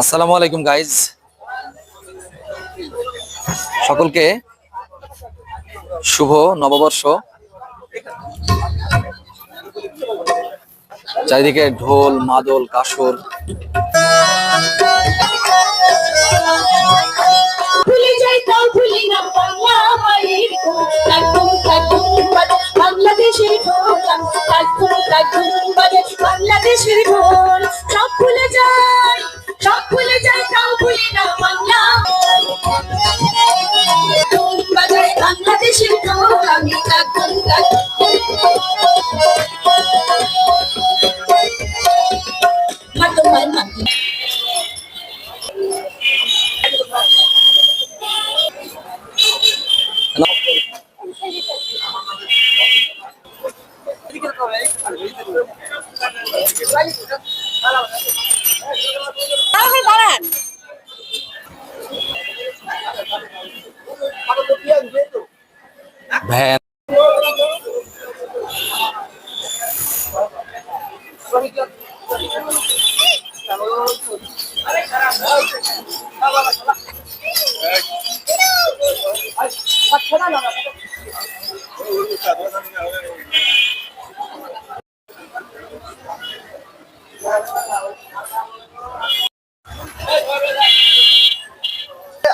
আসসালামু আলাইকুম গাইজ সকলকে শুভ নববর্ষ। চারিদিকে ঢোল মাদল কাসর কাকুম ধুম বাজে বাংলাদেশের ঢোল সব ভুলে যাই, সব ভুলে যাই, তাও ভুলি না বাংলা। ধুম বাজায় বাংলাদেশের ঢোল আমি তাই কাকুম ভ্যান।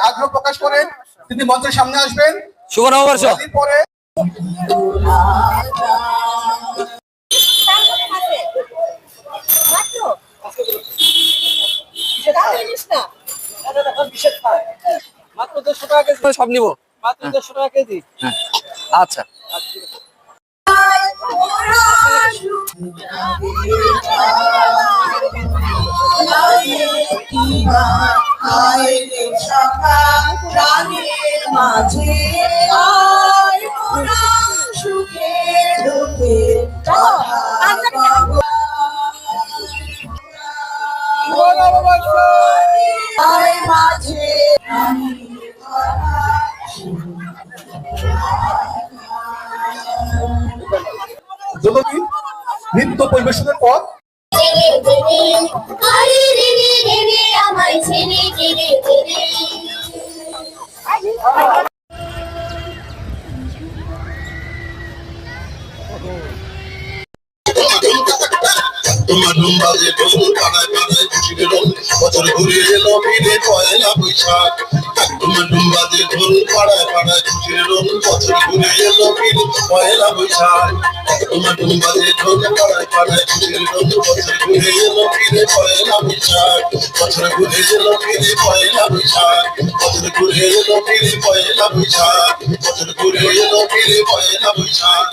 আগ্রহ প্রকাশ করেন তিনি মঞ্চের সামনে আসবেন। শুভ নববর্ষ পরে মাত্র টাকা কেজি। সব নিব। মাত্র দেড়শো টাকা কেজি। হ্যাঁ। আচ্ছা। মাঝে আয় মোরা সুখে দুঃখে মাঝে যতদিন নৃত্য পরিবেশনের পর তোমার নম্বরে ঢোল কানায় কানায় খুশির রং বছর ঘুরে এলো ফিরে পয়লা বৈশাখ। তোমার নম্বরে ঢোল পাড়ায় পাড়ায় খুশির রং বছর ঘুরে এলো ফিরে পয়লা বৈশাখ। তোমার নম্বরে ঢোল পাড়ায় পাড়ায় খুশির রং বছর ঘুরে এলো ফিরে পয়লা বৈশাখ। বছর ঘুরে এলো ফিরে পয়লা বৈশাখ। বছর ঘুরে এলো ফিরে পয়লা বৈশাখ। বছর ঘুরে এলো ফিরে পয়লা বৈশাখ।